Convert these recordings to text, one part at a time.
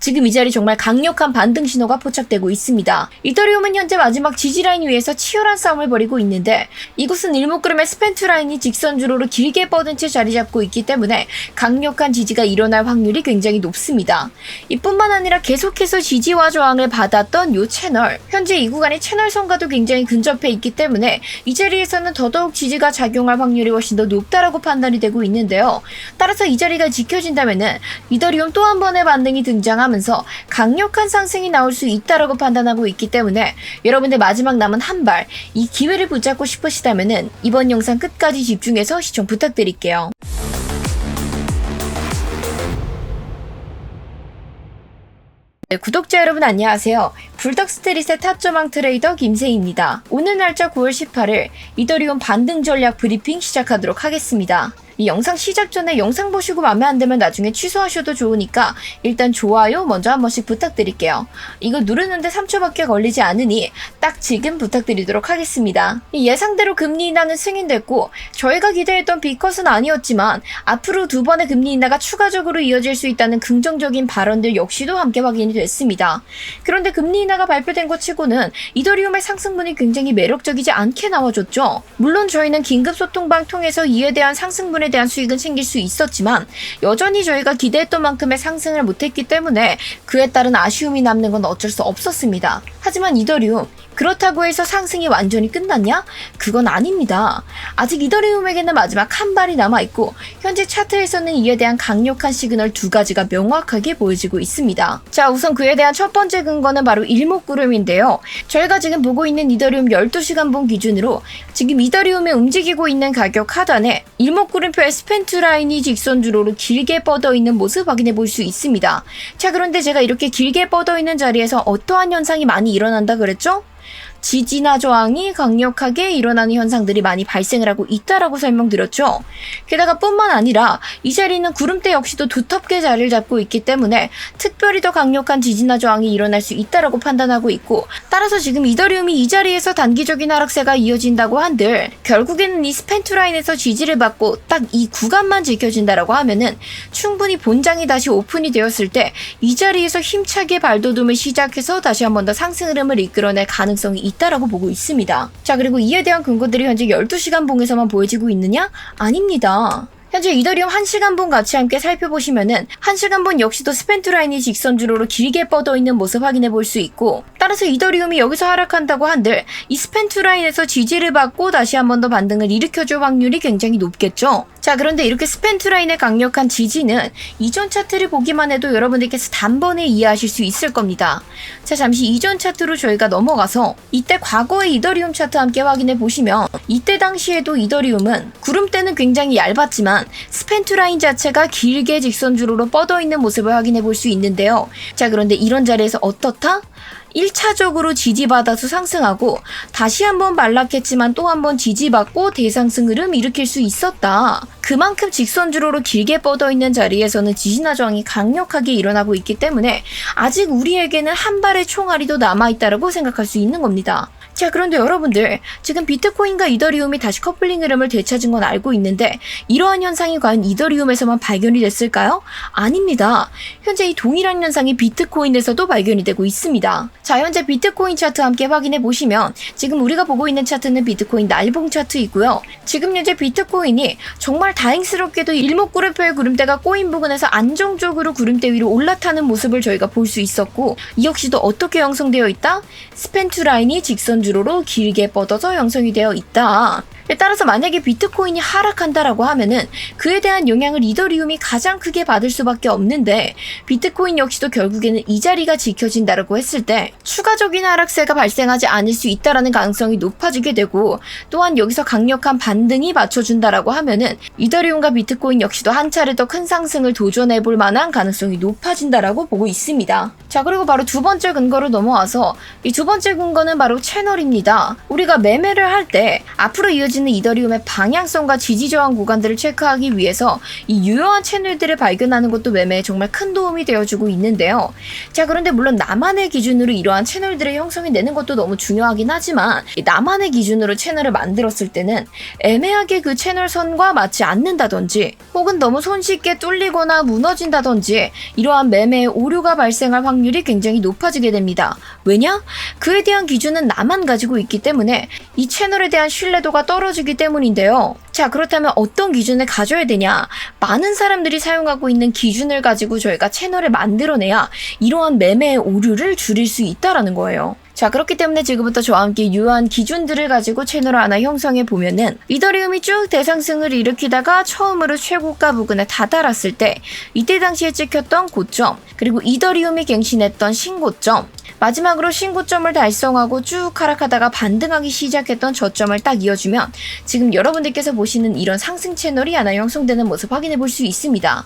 지금 이 자리 정말 강력한 반등 신호가 포착되고 있습니다. 이더리움은 현재 마지막 지지 라인 위에서 치열한 싸움을 벌이고 있는데 이곳은 일목구름의 스펜트 라인이 직선 주로로 길게 뻗은 채 자리 잡고 있기 때문에 강력한 지지가 일어날 확률이 굉장히 높습니다. 이뿐만 아니라 계속해서 지지와 저항을 받았던 이 채널 현재 이 구간이 채널선과도 굉장히 근접해 있기 때문에 이 자리에서는 더더욱 지지가 작용할 확률이 훨씬 더 높다라고 판단이 되고 있는데요. 따라서 이 자리가 지켜진다면은 이더리움 또 한 번의 반등이 등장 하면서 강력한 상승이 나올 수 있다라고 판단하고 있기 때문에 여러분들 마지막 남은 한 발 이 기회를 붙잡고 싶으시다면은 이번 영상 끝까지 집중해서 시청 부탁드릴게요. 네, 구독자 여러분 안녕하세요. 불덕스트릿의 타점왕 트레이더 김세희입니다. 오늘 날짜 9월 18일 이더리움 반등 전략 브리핑 시작하도록 하겠습니다. 이 영상 시작 전에 영상 보시고 마음에 안 들면 나중에 취소하셔도 좋으니까 일단 좋아요 먼저 한 번씩 부탁드릴게요. 이거 누르는데 3초밖에 걸리지 않으니 딱 지금 부탁드리도록 하겠습니다. 이 예상대로 금리 인하는 승인됐고 저희가 기대했던 B컷은 아니었지만 앞으로 두 번의 금리 인하가 추가적으로 이어질 수 있다는 긍정적인 발언들 역시도 함께 확인이 됐습니다. 그런데 금리 인하가 발표된 것 치고는 이더리움의 상승분이 굉장히 매력적이지 않게 나와줬죠. 물론 저희는 긴급 소통방 통해서 이에 대한 상승분에 대한 수익은 챙길 수 있었지만 여전히 저희가 기대했던 만큼의 상승을 못했기 때문에 그에 따른 아쉬움이 남는 건 어쩔 수 없었습니다. 하지만 이더리움 그렇다고 해서 상승이 완전히 끝났냐? 그건 아닙니다. 아직 이더리움에게는 마지막 한 발이 남아있고, 현재 차트에서는 이에 대한 강력한 시그널 두 가지가 명확하게 보여지고 있습니다. 자, 우선 그에 대한 첫 번째 근거는 바로 일목구름인데요. 저희가 지금 보고 있는 이더리움 12시간분 기준으로 지금 이더리움에 움직이고 있는 가격 하단에 일목구름표의 스펜트 라인이 직선주로로 길게 뻗어 있는 모습 확인해 볼 수 있습니다. 자, 그런데 제가 이렇게 길게 뻗어 있는 자리에서 어떠한 현상이 많이 일어난다 그랬죠? 지지나 저항이 강력하게 일어나는 현상들이 많이 발생을 하고 있다라고 설명드렸죠. 게다가 뿐만 아니라 이 자리는 구름대 역시도 두텁게 자리를 잡고 있기 때문에 특별히 더 강력한 지지나 저항이 일어날 수 있다라고 판단하고 있고 따라서 지금 이더리움이 이 자리에서 단기적인 하락세가 이어진다고 한들 결국에는 이 스펜트 라인에서 지지를 받고 딱 이 구간만 지켜진다라고 하면은 충분히 본장이 다시 오픈이 되었을 때 이 자리에서 힘차게 발돋움을 시작해서 다시 한번 더 상승 흐름을 이끌어낼 가능성이 있다라고 보고 있습니다. 자, 그리고 이에 대한 근거들이 현재 12시간 봉에서만 보여지고 있느냐? 아닙니다. 현재 이더리움 1시간분 같이 함께 살펴보시면은 1시간분 역시도 스펜트 라인이 직선 주로로 길게 뻗어 있는 모습 확인해 볼 수 있고 따라서 이더리움이 여기서 하락한다고 한들 이 스펜트 라인에서 지지를 받고 다시 한 번 더 반등을 일으켜줄 확률이 굉장히 높겠죠. 자 그런데 이렇게 스펜트 라인의 강력한 지지는 이전 차트를 보기만 해도 여러분들께서 단번에 이해하실 수 있을 겁니다. 자 잠시 이전 차트로 저희가 넘어가서 이때 과거의 이더리움 차트 함께 확인해 보시면 이때 당시에도 이더리움은 구름대는 굉장히 얇았지만 스펜트 라인 자체가 길게 직선주로로 뻗어 있는 모습을 확인해 볼 수 있는데요. 자 그런데 이런 자리에서 어떻다? 1차적으로 지지받아서 상승하고 다시 한번 말락했지만 또 한번 지지받고 대상승 흐름 일으킬 수 있었다. 그만큼 직선주로로 길게 뻗어 있는 자리에서는 지지나 저항이 강력하게 일어나고 있기 때문에 아직 우리에게는 한 발의 총알이 더 남아있다라고 생각할 수 있는 겁니다. 자, 그런데 여러분들, 지금 비트코인과 이더리움이 다시 커플링 흐름을 되찾은 건 알고 있는데, 이러한 현상이 과연 이더리움에서만 발견이 됐을까요? 아닙니다. 현재 이 동일한 현상이 비트코인에서도 발견이 되고 있습니다. 자, 현재 비트코인 차트 함께 확인해 보시면, 지금 우리가 보고 있는 차트는 비트코인 날봉 차트이고요. 지금 현재 비트코인이 정말 다행스럽게도 일목구름표의 구름대가 꼬인 부근에서 안정적으로 구름대 위로 올라타는 모습을 저희가 볼 수 있었고, 이 역시도 어떻게 형성되어 있다? 스펜트 라인이 직선 주 로로 길게 뻗어서 형성이 되어 있다. 따라서 만약에 비트코인이 하락한다라고 하면은 그에 대한 영향을 이더리움이 가장 크게 받을 수밖에 없는데 비트코인 역시도 결국에는 이 자리가 지켜진다라고 했을 때 추가적인 하락세가 발생하지 않을 수 있다라는 가능성이 높아지게 되고 또한 여기서 강력한 반등이 맞춰준다라고 하면은 이더리움과 비트코인 역시도 한 차례 더 큰 상승을 도전해 볼 만한 가능성이 높아진다라고 보고 있습니다. 자 그리고 바로 두 번째 근거로 넘어와서 이 두 번째 근거는 바로 채널입니다. 우리가 매매를 할 때 앞으로 이어지 는 떨어지는 이더리움의 방향성과 지지 저항 구간들을 체크하기 위해서 이 유효한 채널들을 발견하는 것도 매매에 정말 큰 도움이 되어주고 있는데요. 자, 그런데 물론 나만의 기준으로 이러한 채널들의 형성이 되는 것도 너무 중요하긴 하지만 이 나만의 기준으로 채널을 만들었을 때는 애매하게 그 채널 선과 맞지 않는다든지 혹은 너무 손쉽게 뚫리거나 무너진다든지 이러한 매매의 오류가 발생할 확률이 굉장히 높아지게 됩니다. 왜냐? 그에 대한 기준은 나만 가지고 있기 때문에 이 채널에 대한 신뢰도가 떨어지 기 때문인데요. 자, 그렇다면 어떤 기준을 가져야 되냐? 많은 사람들이 사용하고 있는 기준을 가지고 저희가 채널을 만들어내야 이러한 매매의 오류를 줄일 수 있다라는 거예요. 자, 그렇기 때문에 지금부터 저와 함께 유효한 기준들을 가지고 채널을 하나 형성해 보면은 이더리움이 쭉 대상승을 일으키다가 처음으로 최고가 부근에 다다랐을 때 이때 당시에 찍혔던 고점 그리고 이더리움이 갱신했던 신고점 마지막으로 신고점을 달성하고 쭉 하락하다가 반등하기 시작했던 저점을 딱 이어주면 지금 여러분들께서 보시는 이런 상승 채널이 하나 형성되는 모습 확인해 볼 수 있습니다.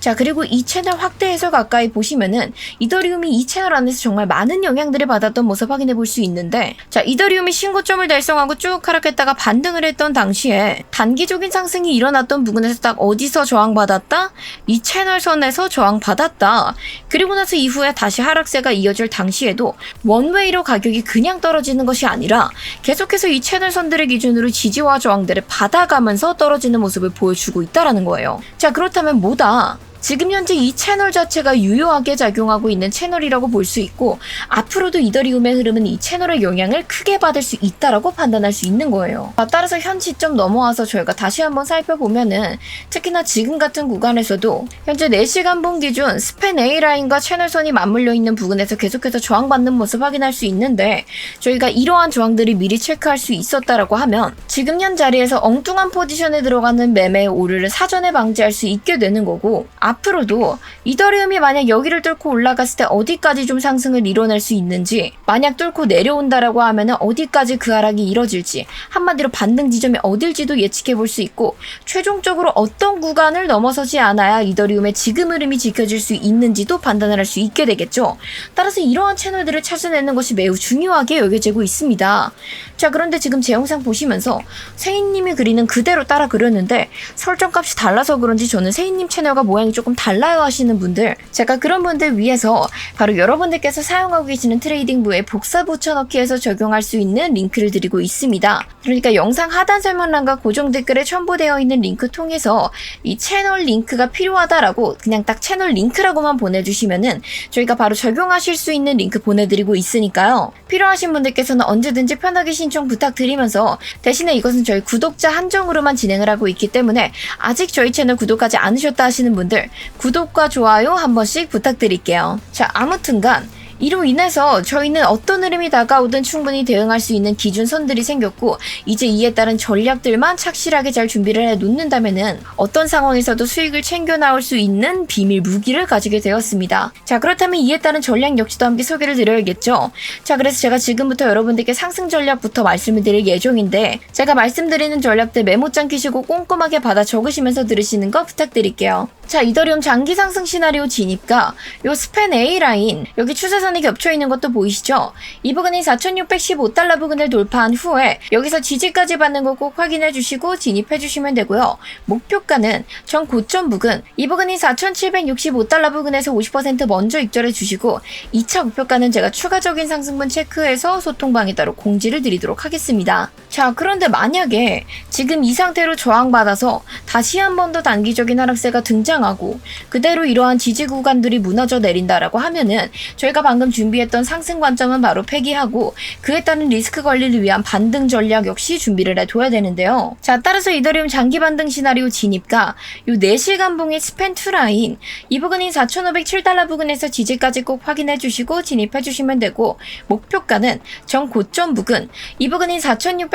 자, 그리고 이 채널 확대해서 가까이 보시면은 이더리움이 이 채널 안에서 정말 많은 영향들을 받았던 모습 확인해 볼 수 있는데 자, 이더리움이 신고점을 달성하고 쭉 하락했다가 반등을 했던 당시에 단기적인 상승이 일어났던 부분에서 딱 어디서 저항받았다? 이 채널 선에서 저항받았다. 그리고 나서 이후에 다시 하락세가 이어질 당시에도 원웨이로 가격이 그냥 떨어지는 것이 아니라 계속해서 이 채널 선들을 기준으로 지지와 저항들을 받아가면서 떨어지는 모습을 보여주고 있다라는 거예요. 자, 그렇다면 뭐다? 지금 현재 이 채널 자체가 유효하게 작용하고 있는 채널이라고 볼 수 있고 앞으로도 이더리움의 흐름은 이 채널의 영향을 크게 받을 수 있다라고 판단할 수 있는 거예요. 아, 따라서 현 시점 넘어와서 저희가 다시 한번 살펴보면은 특히나 지금 같은 구간에서도 현재 4시간 분 기준 스팬 A 라인과 채널선이 맞물려 있는 부분에서 계속해서 저항받는 모습 확인할 수 있는데 저희가 이러한 저항들이 미리 체크할 수 있었다라고 하면 지금 현 자리에서 엉뚱한 포지션에 들어가는 매매의 오류를 사전에 방지할 수 있게 되는 거고 앞으로도 이더리움이 만약 여기를 뚫고 올라갔을 때 어디까지 좀 상승을 이뤄낼 수 있는지 만약 뚫고 내려온다라고 하면은 어디까지 그 하락이 이뤄질지 한마디로 반등 지점이 어딜지도 예측해 볼 수 있고 최종적으로 어떤 구간을 넘어서지 않아야 이더리움의 지금 흐름이 지켜질 수 있는지도 판단을 할 수 있게 되겠죠. 따라서 이러한 채널들을 찾아내는 것이 매우 중요하게 여겨지고 있습니다. 자 그런데 지금 제 영상 보시면서 세인님이 그리는 그대로 따라 그렸는데 설정값이 달라서 그런지 저는 세인님 채널과 모양이 조금 달라요 하시는 분들 제가 그런 분들 위해서 바로 여러분들께서 사용하고 계시는 트레이딩부의 복사 붙여넣기에서 적용할 수 있는 링크를 드리고 있습니다. 그러니까 영상 하단 설명란과 고정 댓글에 첨부되어 있는 링크 통해서 이 채널 링크가 필요하다라고 그냥 딱 채널 링크라고만 보내주시면은 저희가 바로 적용하실 수 있는 링크 보내드리고 있으니까요. 필요하신 분들께서는 언제든지 편하게 신청 부탁드리면서 대신에 이것은 저희 구독자 한정으로만 진행을 하고 있기 때문에 아직 저희 채널 구독하지 않으셨다 하시는 분들 구독과 좋아요 한 번씩 부탁드릴게요. 자, 아무튼간 이로 인해서 저희는 어떤 흐름이 다가오든 충분히 대응할 수 있는 기준선들이 생겼고 이제 이에 따른 전략들만 착실하게 잘 준비를 해 놓는다면은 어떤 상황에서도 수익을 챙겨 나올 수 있는 비밀 무기를 가지게 되었습니다. 자 그렇다면 이에 따른 전략 역시도 함께 소개를 드려야겠죠. 자 그래서 제가 지금부터 여러분들께 상승 전략부터 말씀을 드릴 예정인데 제가 말씀드리는 전략들 메모장 키시고 꼼꼼하게 받아 적으시면서 들으시는 거 부탁드릴게요. 자 이더리움 장기 상승 시나리오 진입가 요 스팬 A 라인 여기 추세선 이 겹쳐 있는 것도 보이시죠? 이 부분이 4,615달러 부근을 돌파한 후에 여기서 지지까지 받는 거 꼭 확인해 주시고 진입해 주시면 되고요. 목표가는 전 고점 부근 이 부분이 4,765달러 부근에서 50% 먼저 입절해 주시고 2차 목표가는 제가 추가적인 상승분 체크해서 소통방에 따로 공지를 드리도록 하겠습니다. 자 그런데 만약에 지금 이 상태로 저항받아서 다시 한 번 더 단기적인 하락세가 등장하고 그대로 이러한 지지 구간들이 무너져 내린다라고 하면은 저희가 방금 준비했던 상승 관점은 바로 폐기하고 그에 따른 리스크 관리를 위한 반등 전략 역시 준비를 해둬야 되는데요. 자 따라서 이더리움 장기 반등 시나리오 진입가 요 4시간 봉의 투 라인 이 부분인 4,507달러 부근에서 지지까지 꼭 확인해 주시고 진입해 주시면 되고 목표가는 전 고점 부근 이 부분인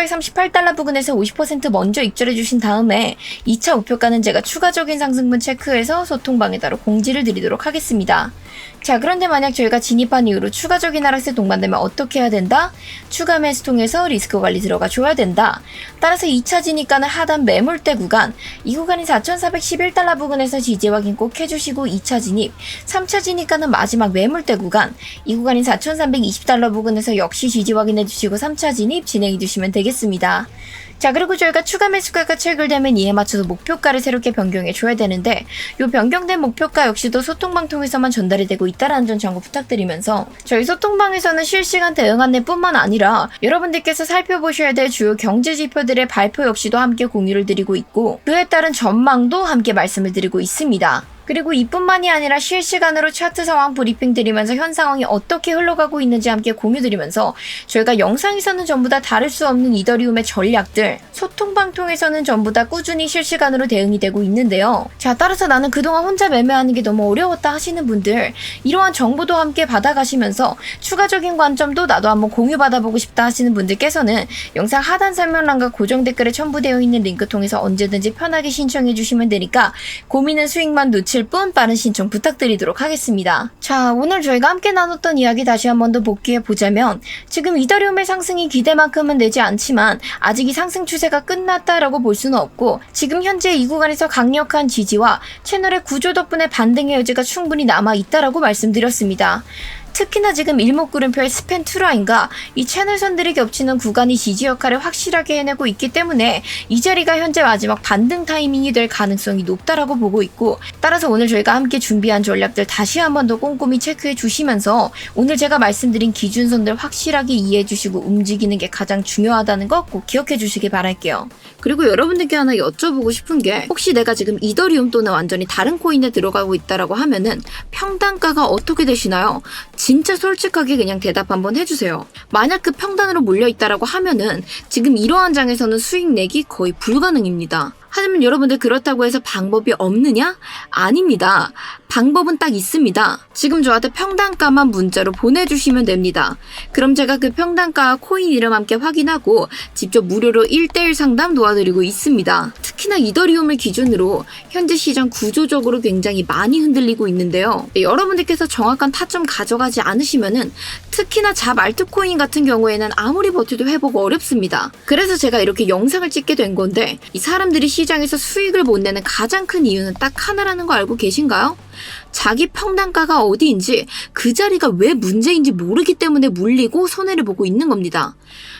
4,638달러 부근에서 50% 먼저 입절해 주신 다음에 2차 목표가는 제가 추가적인 상승분 체크해서 소통방에 따로 공지를 드리도록 하겠습니다. 자, 그런데 만약 저희가 진입한 이후로 추가적인 하락세 동반되면 어떻게 해야 된다? 추가 매수 통해서 리스크 관리 들어가 줘야 된다. 따라서 2차 진입가는 하단 매물대 구간, 이 구간이 4,411달러 부근에서 지지 확인 꼭 해주시고 2차 진입, 3차 진입가는 마지막 매물대 구간, 이 구간이 4,320달러 부근에서 역시 지지 확인해 주시고 3차 진입 진행해 주시면 되겠습니다. 자, 그리고 저희가 추가 매수가가 체결되면 이에 맞춰서 목표가를 새롭게 변경해 줘야 되는데 요 변경된 목표가 역시도 소통방 통해서만 전달이 되고 있다라는 점 참고 부탁드리면서 저희 소통방에서는 실시간 대응 안내뿐만 아니라 여러분들께서 살펴보셔야 될 주요 경제 지표들의 발표 역시도 함께 공유를 드리고 있고 그에 따른 전망도 함께 말씀을 드리고 있습니다. 그리고 이뿐만이 아니라 실시간으로 차트 상황 브리핑 드리면서 현 상황이 어떻게 흘러가고 있는지 함께 공유 드리면서 저희가 영상에서는 전부 다 다를 수 없는 이더리움의 전략들, 소통 방 통해서는 전부 다 꾸준히 실시간으로 대응이 되고 있는데요. 자, 따라서 나는 그동안 혼자 매매하는 게 너무 어려웠다 하시는 분들, 이러한 정보도 함께 받아가시면서 추가적인 관점도 나도 한번 공유 받아보고 싶다 하시는 분들께서는 영상 하단 설명란과 고정 댓글에 첨부되어 있는 링크 통해서 언제든지 편하게 신청해 주시면 되니까 고민은 수익만 놓칠 뿐 빠른 신청 부탁드리도록 하겠습니다. 자, 오늘 저희가 함께 나눴던 이야기 다시 한 번 더 복귀해 보자면 지금 이더리움의 상승이 기대만큼은 되지 않지만 아직 이 상승 추세가 끝났다라고 볼 수는 없고 지금 현재 이 구간에서 강력한 지지와 채널의 구조 덕분에 반등의 여지가 충분히 남아 있다라고 말씀드렸습니다. 특히나 지금 일목구름표의 스팬 투라인과 이 채널선들이 겹치는 구간이 지지 역할을 확실하게 해내고 있기 때문에 이 자리가 현재 마지막 반등 타이밍이 될 가능성이 높다라고 보고 있고 따라서 오늘 저희가 함께 준비한 전략들 다시 한번 더 꼼꼼히 체크해 주시면서 오늘 제가 말씀드린 기준선들 확실하게 이해해 주시고 움직이는 게 가장 중요하다는 거 꼭 기억해 주시기 바랄게요. 그리고 여러분들께 하나 여쭤보고 싶은 게 혹시 내가 지금 이더리움 또는 완전히 다른 코인에 들어가고 있다라고 하면은 평단가가 어떻게 되시나요? 진짜 솔직하게 그냥 대답 한번 해주세요. 만약 그 평단으로 몰려 있다라고 하면은 지금 이러한 장에서는 수익 내기 거의 불가능입니다. 하지만 여러분들 그렇다고 해서 방법이 없느냐? 아닙니다. 방법은 딱 있습니다. 지금 저한테 평단가만 문자로 보내주시면 됩니다. 그럼 제가 그 평단가와 코인 이름 함께 확인하고 직접 무료로 1대1 상담 도와드리고 있습니다. 특히나 이더리움을 기준으로 현재 시장 구조적으로 굉장히 많이 흔들리고 있는데요. 네, 여러분들께서 정확한 타점 가져가지 않으시면은 특히나 잡 알트코인 같은 경우에는 아무리 버텨도 회복 어렵습니다. 그래서 제가 이렇게 영상을 찍게 된 건데 이 사람들이 시장에서 수익을 못 내는 가장 큰 이유는 딱 하나라는 거 알고 계신가요? 자기 평단가가 어디인지 그 자리가 왜 문제인지 모르기 때문에 물리고 손해를 보고 있는 겁니다.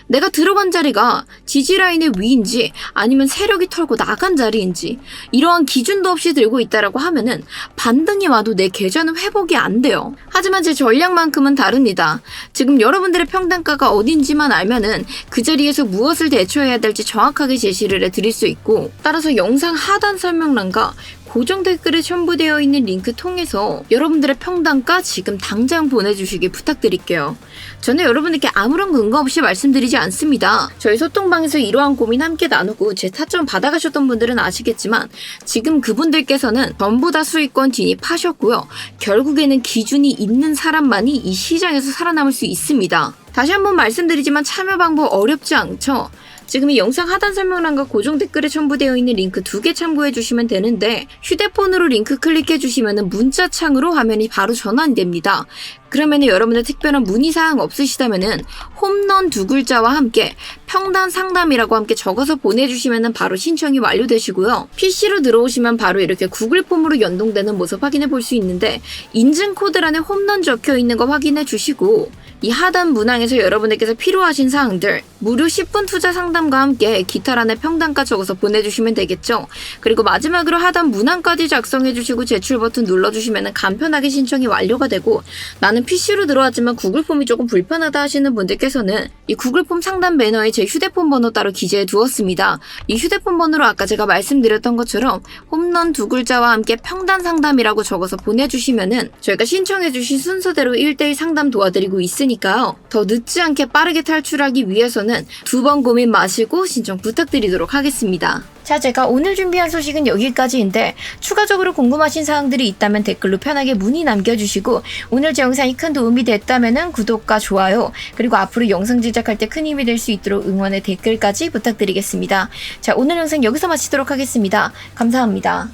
내가 들어간 자리가 지지라인의 위인지 아니면 세력이 털고 나간 자리인지 이러한 기준도 없이 들고 있다라고 하면은 반등이 와도 내 계좌는 회복이 안 돼요. 하지만 제 전략만큼은 다릅니다. 지금 여러분들의 평단가가 어딘지만 알면은 그 자리에서 무엇을 대처해야 될지 정확하게 제시를 해 드릴 수 있고 따라서 영상 하단 설명란과 고정 댓글에 첨부되어 있는 링크 통해서 여러분들의 평단가 지금 당장 보내주시기 부탁드릴게요. 저는 여러분들께 아무런 근거 없이 말씀드리지 않습니다. 저희 소통방에서 이러한 고민 함께 나누고 제 타점 받아가셨던 분들은 아시겠지만 지금 그분들께서는 전부 다 수익권 진입하셨고요. 결국에는 기준이 있는 사람만이 이 시장에서 살아남을 수 있습니다. 다시 한번 말씀드리지만 참여 방법 어렵지 않죠? 지금 이 영상 하단 설명란과 고정 댓글에 첨부되어 있는 링크 두 개 참고해 주시면 되는데 휴대폰으로 링크 클릭해 주시면 문자창으로 화면이 바로 전환이 됩니다. 그러면 여러분들 특별한 문의사항 없으시다면은 홈런 두 글자와 함께 평단 상담이라고 함께 적어서 보내주시면 바로 신청이 완료되시고요. PC로 들어오시면 바로 이렇게 구글 폼으로 연동되는 모습 확인해 볼 수 있는데 인증 코드란에 홈런 적혀 있는 거 확인해 주시고 이 하단 문항에서 여러분들께서 필요하신 사항들 무료 10분 투자 상담과 함께 기타란에 평단가 적어서 보내주시면 되겠죠. 그리고 마지막으로 하단 문항까지 작성해 주시고 제출 버튼 눌러주시면 간편하게 신청이 완료가 되고 나는 PC로 들어왔지만 구글 폼이 조금 불편하다 하시는 분들께서는 이 구글 폼 상담 배너에 제 휴대폰 번호 따로 기재해 두었습니다. 이 휴대폰 번호로 아까 제가 말씀드렸던 것처럼 홈런 두 글자와 함께 평단 상담이라고 적어서 보내주시면은 저희가 신청해 주신 순서대로 1대1 상담 도와드리고 있으니까요. 더 늦지 않게 빠르게 탈출하기 위해서는 두 번 고민 마시고 신청 부탁드리도록 하겠습니다. 자, 제가 오늘 준비한 소식은 여기까지인데 추가적으로 궁금하신 사항들이 있다면 댓글로 편하게 문의 남겨주시고 오늘 제 영상이 큰 도움이 됐다면 구독과 좋아요 그리고 앞으로 영상 제작할 때 큰 힘이 될 수 있도록 응원의 댓글까지 부탁드리겠습니다. 자, 오늘 영상 여기서 마치도록 하겠습니다. 감사합니다.